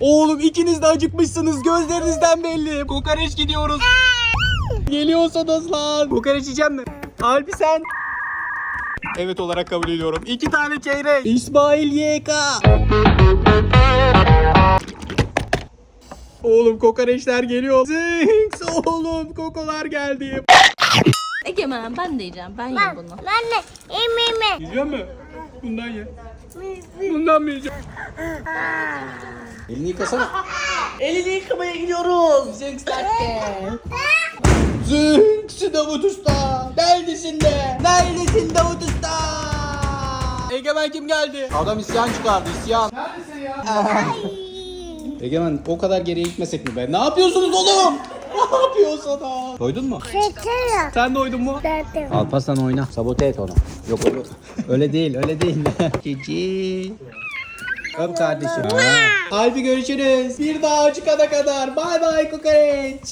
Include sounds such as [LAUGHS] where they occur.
Oğlum ikiniz de acıkmışsınız gözlerinizden belli. Kokoreç gidiyoruz. Geliyorsanız lan. Kokoreç yiyeceğim mi? Alpi sen. Evet olarak kabul ediyorum. İki tane çeyrek. İsmail YK. Oğlum kokoreçler geliyor. Zinks oğlum kokolar geldi. Egemen ben de yiyeceğim. Ben yiyeyim bunu. Ben de yemeğimi. Yiyecek mi? Bundan ye. Bundan mı yiyeceğim? Elini yıkasana. [LAUGHS] Elini yıkamaya gidiyoruz. Zinks [LAUGHS] Zinks Davut Usta. Neredesin de? Neredesin Davut Usta? Egemen kim geldi? Adam isyan çıkardı isyan. Neredesin ya? [LAUGHS] Egemen o kadar geriye gitmesek mi be? Ne yapıyorsunuz oğlum? Ne yapıyorsunuz? Doydun mu? Şeker Sen doydun mu? Dedim. Alparslan oyna. Sabote et onu. Yok öyle, öyle değil, öyle değil. Cici. Öp kardeşim. Alpi görüşürüz. Bir daha çıkana kadar. Bay bay kokoreç.